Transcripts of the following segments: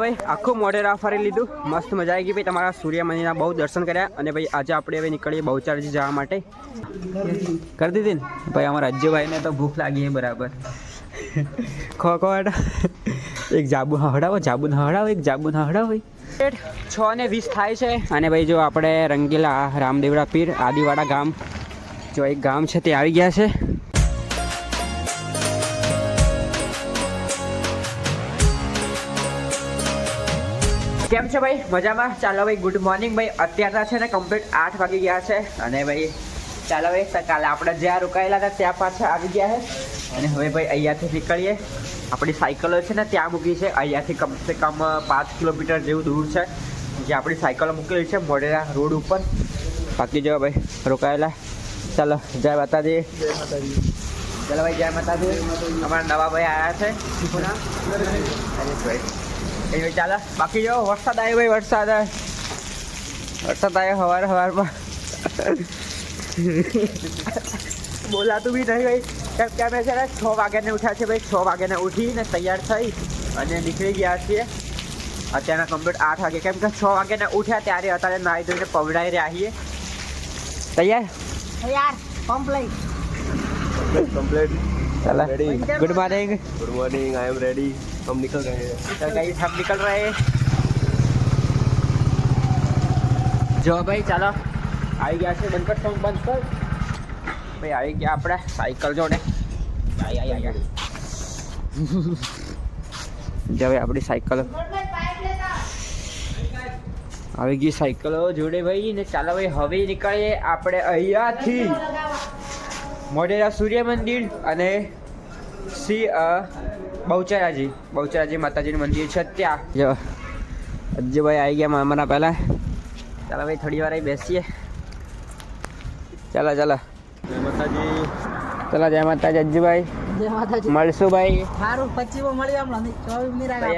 ભાઈ આખું મોઢેરા ફરી લીધું. મસ્ત મજા આવી ગઈ ભાઈ. તમારા સૂર્ય મંદિરના બહુ દર્શન કર્યા. અને ભાઈ આજે આપણે હવે નીકળીએ બહુચારજી જવા માટે. કરી દીધી ને? ભાઈ અમારા રાજ્યભાઈને તો ભૂખ લાગી બરાબર. ખો ખો એક જાબુ હવડાવો જાબુ હડાવો એક જાબુ હવડાવો ભાઈ. છ ને વીસ થાય છે. અને ભાઈ જો આપણે રંગીલા રામદેવડા પીર આદિવાડા ગામ જો એક ગામ છે તે આવી ગયા છે. કેમ છે ભાઈ? મજામાં? ચાલો ભાઈ ગુડ મોર્નિંગ ભાઈ. અત્યારના છે ને કમ્પ્લીટ આઠ વાગી ગયા છે. અને ભાઈ, ચાલો ભાઈ કાલે આપણે જ્યાં રોકાયેલા હતા ત્યાં પાછા આવી ગયા છે. અને હવે ભાઈ, અહીંયાથી નીકળીએ. આપણી સાયકલો છે ને ત્યાં મૂકી છે. અહીંયાથી કમસે કમ પાંચ કિલોમીટર જેવું દૂર છે. જે આપણી સાયકલો મૂકેલી છે, મોઢેરા રોડ ઉપર. બાકી જો ભાઈ, રોકાયેલા. ચાલો, જય માતાજી. ચાલો ભાઈ, જય માતાજી. અમારા નવા ભાઈ આવ્યા છે? હરેશભાઈ એ ચાલો. બાકી જો વરસાદ આવ્યો ભાઈ વરસાદ. આવે વરસાદ આવ્યો સવારે સવારમાં બોલાતું બી નહીં ભાઈ. કેમ કે અમે છે ને છ વાગ્યાને ઉઠ્યા છે ભાઈ. છ વાગ્યાને ઉઠીને તૈયાર થઈ અને નીકળી ગયા છીએ. અત્યારના કમ્પ્લીટ આઠ વાગે. કેમ કે છ વાગ્યાને ઉઠ્યા ત્યારે અત્યારે નાહી ધોઈને પવડાવી રહ્યા છીએ. તૈયાર? તૈયાર. કમ્પ્લીટ. કમ્પ્લીટ. ચાલો Ready. Good morning good morning I am ready हम निकल रहे हैं तो गाइस हम निकल रहे हैं જો ભાઈ ચાલો આવી ગયા છે બંધ કર સોંગ બંધ કર ભાઈ આવી ગયા આપણે સાયકલ જોડે આઈ આઈ આઈ આઈ. જો ભાઈ આપણી સાયકલ આવી ગઈ સાયકલો જોડે ભાઈ ને ચાલો ભાઈ હવે નીકળીએ આપણે અહીંયાથી મોઢેરા સૂર્ય મંદિર અને શ્રી બહુચરાજી. બહુચરાજી માતાજીનું મંદિર છે ત્યાં. જો અજ્જુભાઈ આવી ગયા મામાના પહેલાં. ચાલો ભાઈ થોડી વાર બેસીએ. ચાલો ચાલો. જય માતાજી. ચાલો જય માતાજી અજ્જુભાઈ મળશું ભાઈ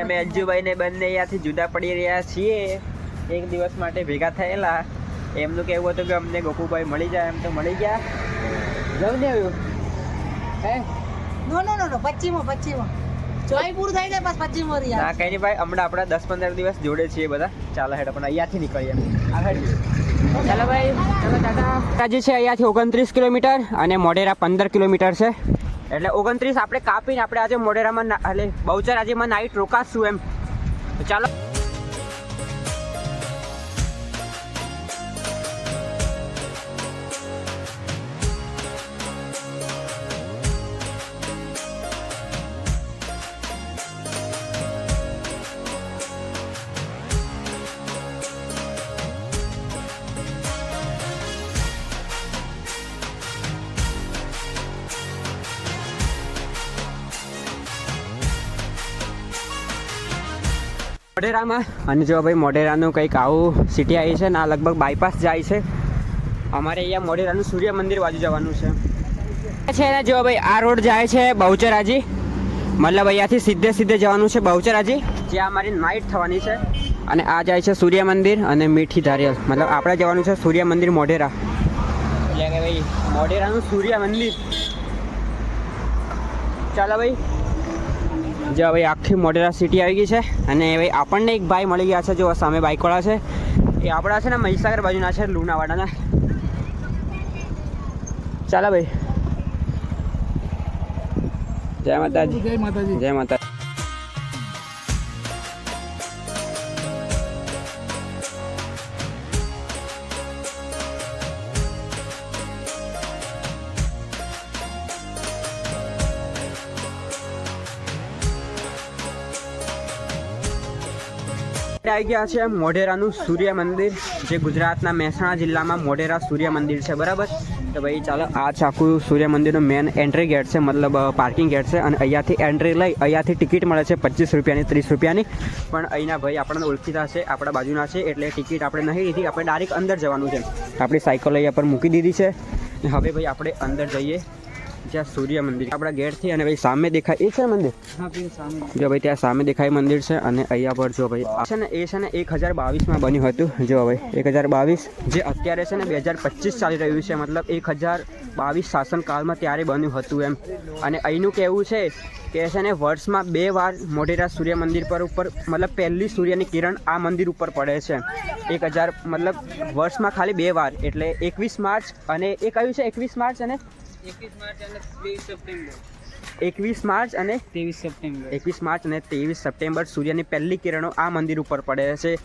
અમે અજ્જુભાઈ ને બંને અહીંયાથી જુદા પડી રહ્યા છીએ. એક દિવસ માટે ભેગા થયેલા. એમનું કેવું હતું કે અમને ગોકુભાઈ મળી જાય એમ તો મળી ગયા. ને આવ્યું. હે? નો નો નો નો પચીમો પચીમો ચોઈ પૂરું થઈ જાય બસ પચીમો રહી ના કઈ નહીં ભાઈ હમણાં આપણા દસ પંદર દિવસ જોડે છીએ બધા. ચાલો હેડ પણ અહીંયાથી નીકળીએ. ચાલો ભાઈ ચાલો ટાટા. જે છે અહીંયાથી ઓગણત્રીસ કિલોમીટર અને મોઢેરા પંદર કિલોમીટર છે. એટલે ઓગણત્રીસ આપણે કાપીને આપણે આજે મોઢેરામાં એટલે એટલે બહુચરાજીમાં નાઈટ રોકાશું એમ. ચાલો. મોઢેરામાં. અને જો ભાઈ મોઢેરાનું કંઈક આવું સિટી આવી છે ને, આ લગભગ બાયપાસ જાય છે. અમારે અહીંયા મોઢેરાનું સૂર્ય મંદિર બાજુ જવાનું છે. છે ને, જો ભાઈ આ રોડ જાય છે બહુચરાજી. મતલબ અહીંયાથી સીધે સીધે જવાનું છે બહુચરાજી. જ્યાં અમારી નાઇટ થવાની છે. અને આ જાય છે સૂર્ય મંદિર અને મીઠી ધારિયલ. મતલબ આપણે જવાનું છે સૂર્ય મંદિર મોઢેરા. એટલે કે ભાઈ મોઢેરાનું સૂર્ય મંદિર. ચાલો ભાઈ. જો ભાઈ આખી મોઢેરા સિટી આવી ગઈ છે. અને ભાઈ આપણને એક ભાઈ મળી ગયા છે જો સામે બાઇકવાળા છે. એ આપણા છે ને મહીસાગર બાજુના છે લુણાવાડાના. ચાલો ભાઈ. જય માતાજી. જય માતાજી. જય માતા આવી ગયા છે મોઢેરાનું સૂર્ય મંદિર, જે ગુજરાતના મહેસાણા જિલ્લામાં મોઢેરા સૂર્ય મંદિર છે, બરાબર? તો ભાઈ ચાલો, આ ચાકુ સૂર્ય મંદિરનું મેન એન્ટ્રી ગેટ છે, મતલબ પાર્કિંગ ગેટ છે, અને અહીંયાથી એન્ટ્રી લઈ, અહીંયાથી ટિકિટ મળે છે પચીસ રૂપિયાની, ત્રીસ રૂપિયાની. પણ અહીંના ભાઈ આપણને ઓળખીતા છે, આપણા બાજુના છે, એટલે ટિકિટ આપણે નહીં લીધી, આપણે ડાયરેક્ટ અંદર જવાનું છે. આપણી સાયકલ અહીંયા પર મૂકી દીધી છે. હવે ભાઈ આપણે અંદર જઈએ. જ્યાં સૂર્ય મંદિર. આપણા ગેટથી અને ભાઈ સામે દેખાય એ છે મંદિર? હા સામે. જો ભાઈ ત્યાં સામે દેખાય મંદિર છે અને અહીંયા પર જો ભાઈ આ છે ને એ છે ને એક હજાર બાવીસમાં બન્યું હતું. જો ભાઈ એક હજાર બાવીસ જે અત્યારે છે ને બે હજાર પચીસ ચાલી રહ્યું છે. મતલબ એક હજાર બાવીસ શાસનકાળમાં ત્યારે બન્યું હતું એમ. અને અહીંનું કહેવું છે કે છે ને વર્ષમાં બે વાર મોઢેરા સૂર્ય મંદિર પર ઉપર મતલબ પહેલી સૂર્યની કિરણ આ મંદિર ઉપર પડે છે. એક હજાર મતલબ વર્ષમાં ખાલી બે વાર એટલે એકવીસ માર્ચ અને એ કયું છે એકવીસ માર્ચ અને એકવીસ માર્ચ અને ત્રેવીસ સપ્ટેમ્બર. એકવીસ માર્ચ અને ત્રેવીસ સપ્ટેમ્બર. સૂર્યની પહેલી કિરણો આ મંદિર ઉપર પડે છે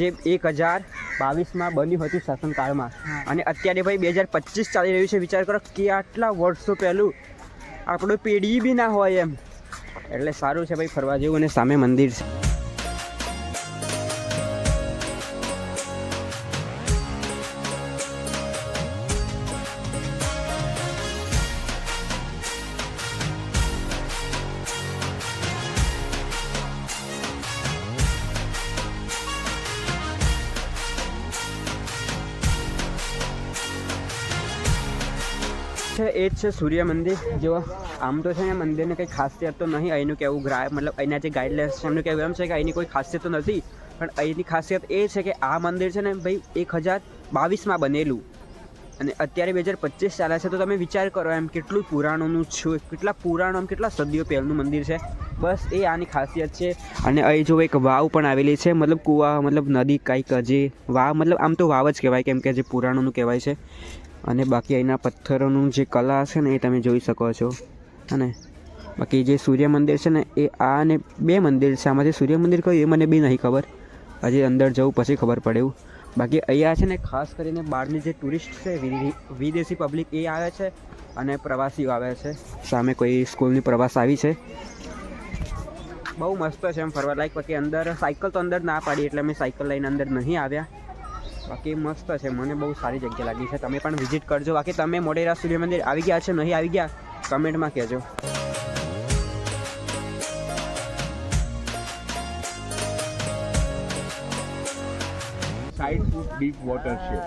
જે એક હજાર બાવીસમાં બન્યું હતું શાસનકાળમાં. અને અત્યારે ભાઈ બે હજાર પચીસ ચાલી રહ્યું છે. વિચાર કરો કે આટલા વર્ષો પહેલું આપણું પેઢી બી ના હોય એમ. એટલે સારું છે ભાઈ ફરવા જેવું અને સામે મંદિર છે. છે સૂર્ય મંદિર. જો આમ તો છે ને મંદિરને કંઈ ખાસિયત તો નહીં અહીંનું કેવું ગ્રા મતલબ અહીંના જે ગાઈડલાઇન્સ છે, એમનું કહેવું એમ છે કે અહીંની કોઈ ખાસિયત તો નથી, પણ અહીંની ખાસિયત એ છે કે આ મંદિર છે ને ભાઈ એક હજાર બાવીસમાં બનેલું. અને અત્યારે બે હજાર પચીસ ચાલે છે, તો તમે વિચાર કરો એમ કેટલું પુરાણોનું છે, કેટલા પુરાણો એમ કેટલા સદીઓ પહેલું મંદિર છે. બસ એ આની ખાસિયત છે. અને અહીં જો એક વાવ પણ આવેલી છે, મતલબ કુવા, મતલબ નદી કાંઈક જે વાવ, મતલબ આમ તો વાવ જ કહેવાય, કેમ કે જે પુરાણોનું કહેવાય છે. અને બાકી અહીંના પથ્થરોનું જે કલા છે ને એ તમે જોઈ શકો છો. અને બાકી જે સૂર્ય મંદિર છે ને, એ આ અને બે મંદિર છે. આમાંથી સૂર્ય મંદિર કયું, એ મને બી નહીં ખબર. હજી અંદર જવું પછી ખબર પડે એવું. બાકી અહીંયા છે ને, ખાસ કરીને બહારની જે ટુરિસ્ટ છે વિદેશી પબ્લિક એ આવે છે અને પ્રવાસીઓ આવે છે. સામે કોઈ સ્કૂલની પ્રવાસ આવી છે. બહુ મસ્ત છે એમ ફરવા લાયક. બાકી અંદર સાયકલ તો અંદર ના પાડી, એટલે અમે સાયકલ લઈને અંદર નહીં આવ્યા. બાકી મસ્ત છે. મને બહુ સારી જગ્યા લાગી છે. તમે પણ વિઝિટ કરજો. બાકી તમે મોઢેરા સૂર્ય મંદિર આવી ગયા છે? નહીં આવી ગયા? કમેન્ટમાં કહેજો. સાઈડ ફૂટ ડીપ વોટર છે.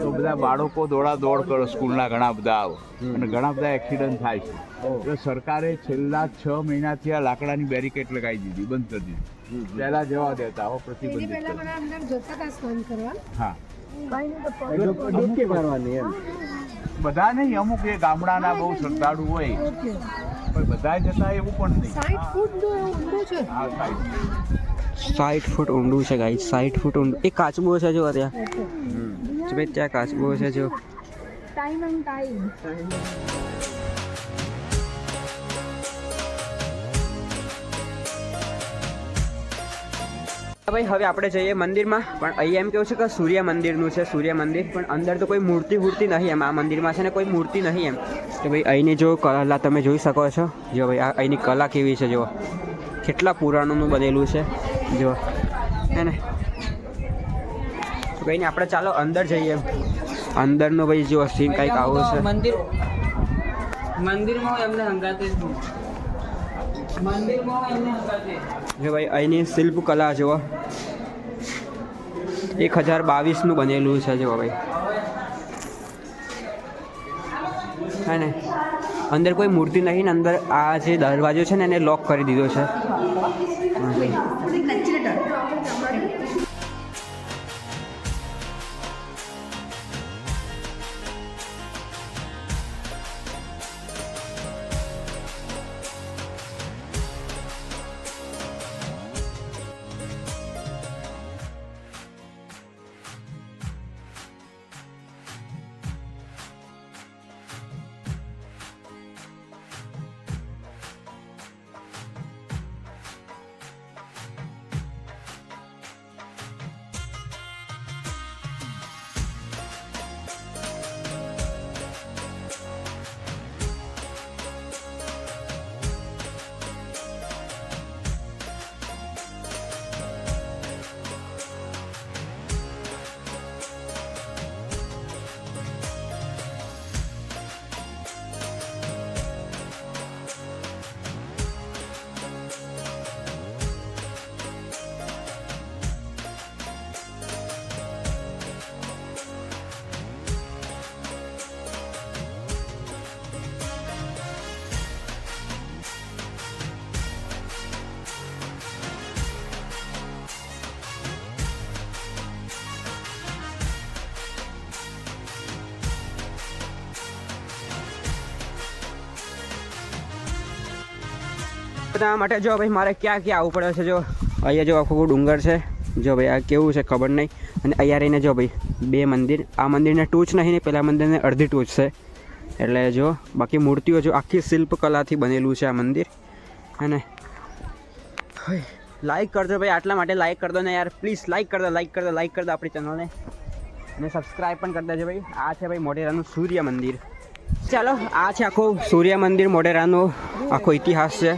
તો બધા બાળકો દોડા દોડ કરો સ્કૂલના ઘણા બધા આવો. અને ઘણા બધા એક્સિડન્ટ થાય છે. એટલે સરકારે છેલ્લા છ મહિનાથી આ લાકડાની બેરિકેડ લગાવી દીધી. બંધ કરી દીધી. પહેલા જવા દેતા હવે પ્રતિબંધિત કરી દીધું. અંદર જતા હતા સ્નાન કરવા. હા. ડૂબકી મારવાની એમ. બધા નહીં અમુક એ ગામડાના બહુ શ્રદ્ધાળુ હોય. પણ બધા જતા એવું પણ નહીં. સાઠ ફૂટ નો ઊંડો છે. હા સાઈડ સાઠ ફૂટ ઊંડું છે ગાઈ સાઠ ફૂટ ઊંડું. એ કાચબો છે જો ત્યાં જો ભાઈ ત્યાં કાચબો છે જો. ટાઈમ એન્ડ ટાઈમ ભાઈ હવે આપણે જઈએ મંદિરમાં. પણ અહીંયા એમ કેવું છે કે સૂર્ય મંદિરનું છે સૂર્ય મંદિર. પણ અંદર તો કોઈ મૂર્તિ મૂર્તિ નહીં એમ. આ મંદિરમાં છે ને કોઈ મૂર્તિ નહીં એમ. તો ભાઈ અહીંની જો કલા તમે જોઈ શકો છો. જો ભાઈ આ અહીંની કલા કેવી છે જુઓ. કેટલા પુરાણોનું બનેલું છે જો હે ને? તો કંઈ આપણે ચાલો અંદર જઈએ અંદરનો ભાઈ જો સીન કંઈક આવો છે. મંદિર મંદિરમાં એમને હંગાતે જ જો ભાઈ, અહીંની શિલ્પકલા જુઓ એક હજાર બાવીસનું બનેલું છે જુઓ ભાઈ. હે ને? અંદર કોઈ મૂર્તિ નહીં ને અંદર આ જે દરવાજો છે ને, એને લોક કરી દીધો છે. બનાવવા માટે જો ભાઈ મારે ક્યાં ક્યાં આવવું પડે છે જો. અહીંયા જો આખું ડુંગર છે. જો ભાઈ આ કેવું છે ખબર નહીં. અને અહીંયા રહીને જો ભાઈ બે મંદિર. આ મંદિરને ટૂચ નહીં ને પેલા મંદિરને અડધી ટૂચ છે. એટલે જો બાકી મૂર્તિઓ જો આખી શિલ્પકલાથી બનેલું છે આ મંદિર. અને લાઈક કરજો ભાઈ. આટલા માટે લાઈક કરી દો ને યાર. પ્લીઝ લાઈક કરી દો લાઈક કરી દો લાઈક કરી દો આપણી ચેનલને અને સબસ્ક્રાઈબ પણ કરી દેજો ભાઈ. આ છે ભાઈ મોઢેરાનું સૂર્ય મંદિર. ચાલો, આ છે આખું સૂર્ય મંદિર, મોઢેરાનો આખો ઇતિહાસ છે.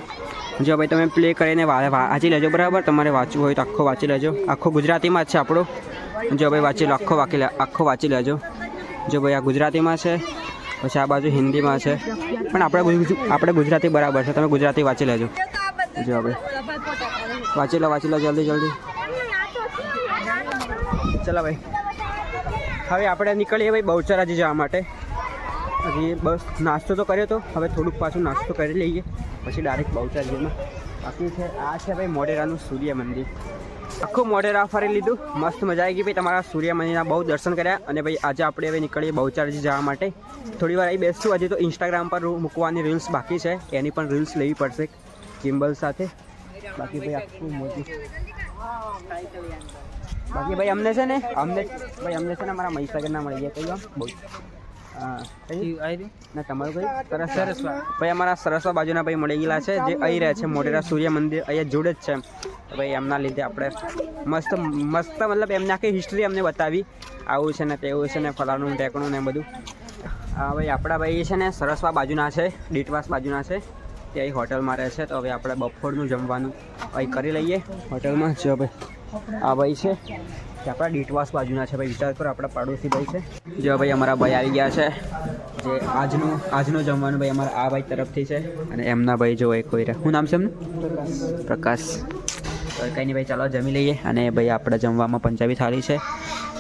જો ભાઈ તમે પ્લે કરીને વાંચી લેજો, બરાબર? તમારે વાંચવું હોય તો આખો વાંચી લેજો. આખો ગુજરાતીમાં જ છે આપણો. જો ભાઈ વાંચી લો, આખો વાંચી આખો વાંચી લેજો. જો ભાઈ આ ગુજરાતીમાં છે, પછી આ બાજુ હિન્દીમાં છે. પણ આપણે આપણે ગુજરાતી બરાબર છે, તમે ગુજરાતી વાંચી લેજો. જો ભાઈ. વાંચી લો વાંચી લો, જલ્દી જલ્દી. ચલો ભાઈ. હવે આપણે નીકળીએ ભાઈ બહુચરાજી જવા માટે. હજી બસ નાસ્તો તો કર્યો તો, હવે થોડુંક પાછું નાસ્તો કરી લઈએ. પછી ડાયરેક્ટ બહુચરાજીમાં બાકી છે, આ છે ભાઈ મોઢેરાનું સૂર્ય મંદિર. આખું મોઢેરા ફરી લીધું. મસ્ત મજા આવી ગઈ ભાઈ તમારા સૂર્ય મંદિરના બહુ દર્શન કર્યા અને ભાઈ આજે આપણે હવે નીકળીએ બહુચરાજી જવા માટે. થોડી વાર અહીં બેસશું, હજી તો ઇન્સ્ટાગ્રામ પર મૂકવાની રીલ્સ બાકી છે. એની પણ રીલ્સ લેવી પડશે કિમ્બલ સાથે. બાકી ભાઈ આખું મોટું બાકી ભાઈ અમને છે ને, અમને ભાઈ અમને છે ને અમારા મહીસાગરના મળી ગયા કઈ બહુ ભાઈ અમારા સરસવા બાજુના ભાઈ મળી ગયેલા છે જે અહીં રહે છે મોટેરા સૂર્ય મંદિર અહીંયા જોડે જ છે તો ભાઈ એમના લીધે આપણે મસ્ત મસ્ત મતલબ એમને આખી હિસ્ટ્રી અમને બતાવી. આવું છે ને તેવું છે ને ફલાણું ટેકણું ને બધું. હા ભાઈ આપણા ભાઈ છે ને સરસવા બાજુના છે ડીટવાસ બાજુના છે. તે અહીં હોટલમાં રહે છે તો હવે આપણે બપોરનું જમવાનું અહીં કરી લઈએ. હોટલમાં? જો ભાઈ આ ભાઈ છે. તે આપણા ડીટવાસ બાજુના છે ભાઈ વિચાર કરો આપણા પાડોશી ભાઈ છે જો ભાઈ અમારા ભાઈ આવી ગયા છે જે આજનું આજનું જમવાનું ભાઈ અમારા આ ભાઈ તરફથી છે અને એમના ભાઈ જો એક કોઈ રહે શું નામ છે એમનું પ્રકાશ તો કંઈ નહીં ભાઈ ચાલો જમી લઈએ અને ભાઈ આપણે જમવામાં પંજાબી થાળી છે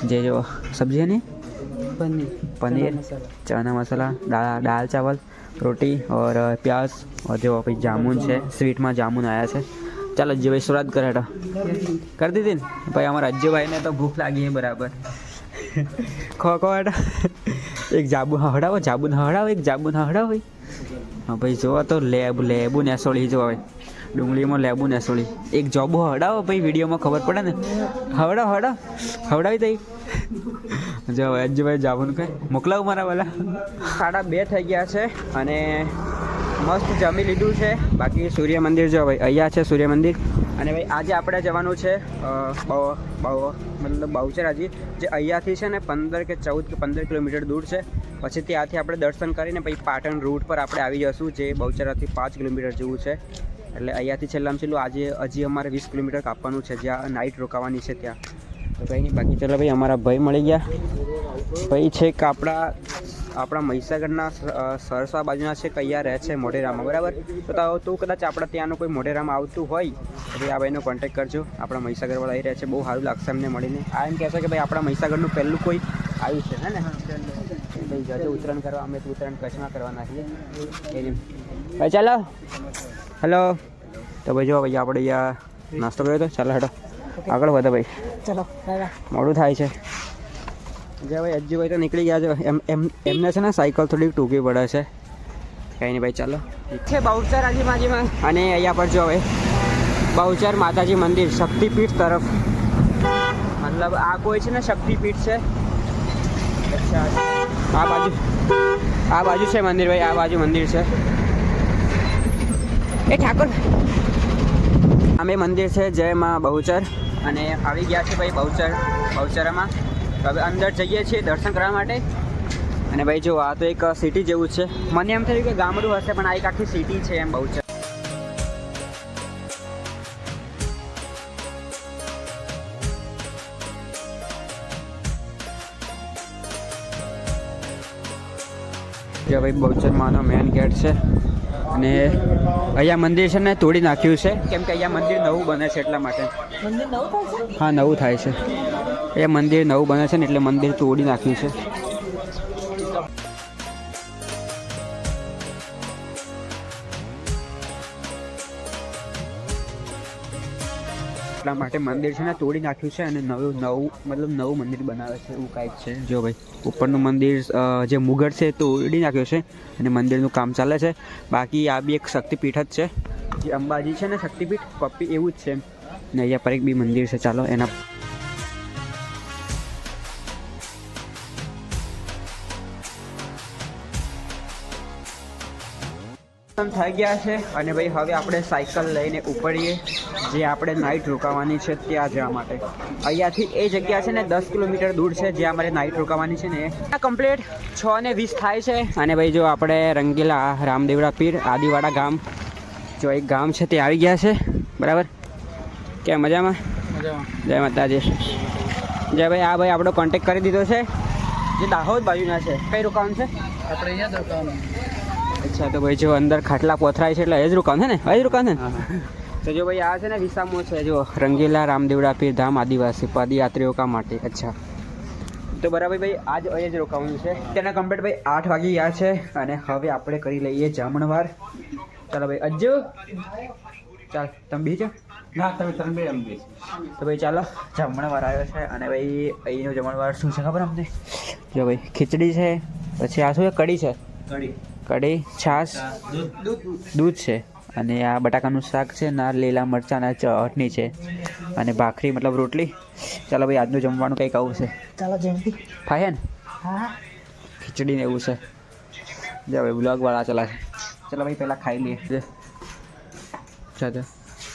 જે જો સબ્જી है नहीं पनीर चना मसाला दाल दाल चावल रोटी और प्याज और जो भाई जामुन છે સ્વીટમાં જામુન આવ્યા છે ચાલો અજયભાઈ શરૂઆત કરે તો કરી દીધી ને? ભાઈ, અમારા અજયભાઈને તો ભૂખ લાગી છે બરાબર. ખો ખો એક જાબુ હવડાવો, જાબુન હડાવો એક જાબુ હવડાવો ભાઈ. હા, ભાઈ, જોવો તો લેબ, લેબુ નેસોળી જોવા ડુંગળીમાં લેબુ નેસોળી એક જોબુ હડાવો ભાઈ, વિડીયોમાં ખબર પડે ને? હવડાવ હવડાવ હવડાવી દઈ. જો અજયભાઈ જાબુન કઈ મોકલાવું મારા વાલા. સાડા બે થઈ ગયા છે અને મસ્ત જમી લીધું છે. બાકી સૂર્ય મંદિર જો ભાઈ, અહીંયા છે સૂર્ય મંદિર. અને ભાઈ, આજે આપણે જવાનું છે મતલબ બહુચરાજી, જે અહીંયાથી છે ને પંદર કે ચૌદ કે પંદર કિલોમીટર દૂર છે. પછી ત્યાંથી આપણે દર્શન કરીને પછી પાટણ રૂટ પર આપણે આવી જશું, જે બહુચરાથી પાંચ કિલોમીટર જેવું છે. એટલે અહીંયાથી છેલ્લામાં છેલ્લું આજે, હજી અમારે વીસ કિલોમીટર કાપવાનું છે, જ્યાં નાઇટ રોકાવાની છે ત્યાં. તો કંઈ નહીં, બાકી ચલો ભાઈ, અમારા ભાઈ મળી ગયા. ભાઈ છે કે આપણા આપણા મહીસાગરના સરસા બાજુના છે કૈયા રહે છે મોઢેરામાં બરાબર? તો તો કદાચ આપણા ત્યાંનું કોઈ મોઢેરામાં આવતું હોય તો ભાઈ આ ભાઈનો કોન્ટેક કરજો. આપણા મહીસાગરવાળા આવી રહ્યા છે બહુ સારું લાગશે એમને મળીને. આ એમ કહેશે કે ભાઈ આપણા મહીસાગરનું પહેલું કોઈ આવ્યું છે હે ને? ભાઈ જજો ઉત્તરાયણ કરવા અમે તો ઉત્તરાયણ કચ્છમાં કરવાના છીએ. ભાઈ ચાલો. હેલો તો ભાઈ જો ભાઈ આપણે અહીંયા નાસ્તો કર્યો હતો ચાલો હેડો. આગળ વધો ભાઈ. ચલો મોડું થાય છે. જે ભાઈ અજ્જુભાઈ તો નીકળી ગયા છે. એમ એમ એમને છે ને સાયકલ થોડીક ટૂંકી પડે છે. કંઈ નહીં ભાઈ ચાલો. છે બહુચર આજુબાજુમાં. અને અહીંયા પર જો હવે બહુચર માતાજી મંદિર શક્તિપીઠ તરફ. મતલબ આ કોઈ છે ને શક્તિપીઠ છે? અચ્છા. આ બાજુ આ બાજુ છે મંદિર ભાઈ આ બાજુ મંદિર છે. એ ઠાકોર. અમે મંદિર છે જય માં બહુચર અને આવી ગયા છે ભાઈ બહુચર બહુચરામાં તો હવે અંદર જઈએ છીએ દર્શન કરવા માટે. અને ભાઈ જો આ તો એક સિટી જેવું છે. મને એમ થયું કે ગામડું હશે પણ આ એક આખી સિટી છે એમ બહુચર કે ભાઈ બહુચરમાંનો મેન ગેટ છે. અને અહીંયા મંદિર છે ને તોડી નાખ્યું છે. કેમ કે અહીંયા મંદિર નવું બને છે એટલા માટે. મંદિર નવું થાય છે? હા નવું થાય છે. એ મંદિર નવું બને છે ને એટલે મંદિર તોડી નાખ્યું છે. એટલા માટે મંદિર છે ને તોડી નાખ્યું છે અને નવું નવું, મતલબ નવું મંદિર બનાવે છે એવું કાંઈક છે. જો ભાઈ, ઉપરનું મંદિર જે મુગટ છે એ તોડી નાખ્યું છે અને મંદિરનું કામ ચાલે છે. બાકી આ બી એક શક્તિપીઠ જ છે. જે અંબાજી છે ને શક્તિપીઠ પપ્પી એવું જ છે. ને અહીંયા પર એક બી મંદિર છે. ચાલો, એના થઈ ગયા છે અને ભાઈ હવે આપણે સાયકલ લઈને ઉપડીએ જે આપણે નાઇટ રોકાવાની છે ત્યાં જવા માટે. અહીંયાથી એ જગ્યા છે ને દસ કિલોમીટર દૂર છે જ્યાં અમારે નાઇટ રોકાવાની છે ને કમ્પ્લીટ છ ને વીસ થાય છે. અને ભાઈ જો આપણે રંગીલા રામદેવડા પીર આદિવાડા ગામ જો એક ગામ છે તે આવી ગયા છે. બરાબર? કે મજામાં? મજામાં. જય માતાજી. જય ભાઈ આ ભાઈ આપણો કોન્ટેક કરી દીધો છે. જે દાહોદ બાજુના છે. કઈ રોકાવાનું છે? આપણે અહીંયા રોકાવાનું. અચ્છા તો ભાઈ જો અંદર ખાટલા પોથરાય છે એટલે એ જ રોકાણ છે ને? એ જ રોકાણ છે ને? તો જો ભાઈ આ છે ને વિસામો છે. જો રંગીલા રામદેવડા પીર ધામ આદિવાસી પદયાત્રીઓ કા માટે. અચ્છા. તો બરાબર ભાઈ આજ અહીં જ રોકાવાનું છે. તેના કમ્પ્લીટ ભાઈ આઠ વાગી ગયા છે અને હવે આપણે કરી લઈએ જમણવાર. ચાલો ભાઈ અજ્જુ? ચાલ તમે બીજો ના તમે તમે બે એમ તો ભાઈ ચાલો જમણવાર આવ્યો છે અને ભાઈ અહીંનો જમણવાર શું છે ખબર અમને? જો ભાઈ ખીચડી છે પછી આ શું કઢી છે? કડી કઢી છાશ દૂધ છે. અને આ બટાકાનું શાક છે ના લીલા મરચાં અને ચટણી છે. અને ભાખરી મતલબ રોટલી. ચાલો ભાઈ આજનું જમવાનું કંઈક આવું છે. ચાલો જમી ફાય ને? હા. ખીચડી ને એવું છે. જો ભાઈ બ્લોગવાળા ચલા છે. ચાલો ભાઈ પહેલાં ખાઈ લઈએ. ચાલો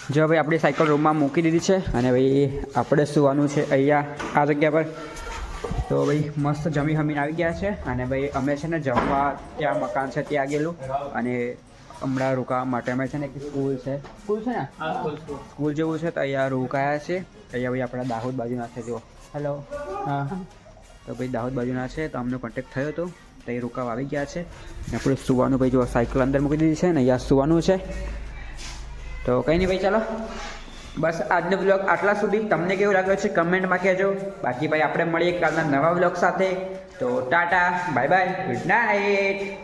જો ભાઈ આપણી સાયકલ રૂમમાં મૂકી દીધી છે. અને ભાઈ આપણે સુવાનું છે અહીંયા આ જગ્યા પર. તો ભાઈ મસ્ત જમી હમીને આવી ગયા છે અને ભાઈ અમે છે ને જમવા ત્યાં મકાન છે ત્યાં ગયેલું. અને હમણાં રોકાવા માટે અમે છે ને એક સ્કૂલ છે. સ્કૂલ છે ને? સ્કૂલ જેવું છે તો અહીંયા રોકાયા છે. અહીંયા ભાઈ આપણા દાહોદ બાજુના છે જો હેલો હા. તો ભાઈ દાહોદ બાજુના છે તો અમને કોન્ટેક્ટ થયો હતો. તો એ રોકાવા આવી ગયા છે. ને આપણે સુવાનું ભાઈ જો સાયકલ અંદર મૂકી દીધી છે ને અહીંયા સુવાનું છે. તો કંઈ નહીં ભાઈ ચાલો. બસ આજનો બ્લોગ આટલા સુધી. તમને કેવું લાગ્યો છે કમેન્ટમાં કહેજો. બાકી ભાઈ આપણે મળીએ કાલના નવા બ્લોગ સાથે. તો tata, bye bye, good night.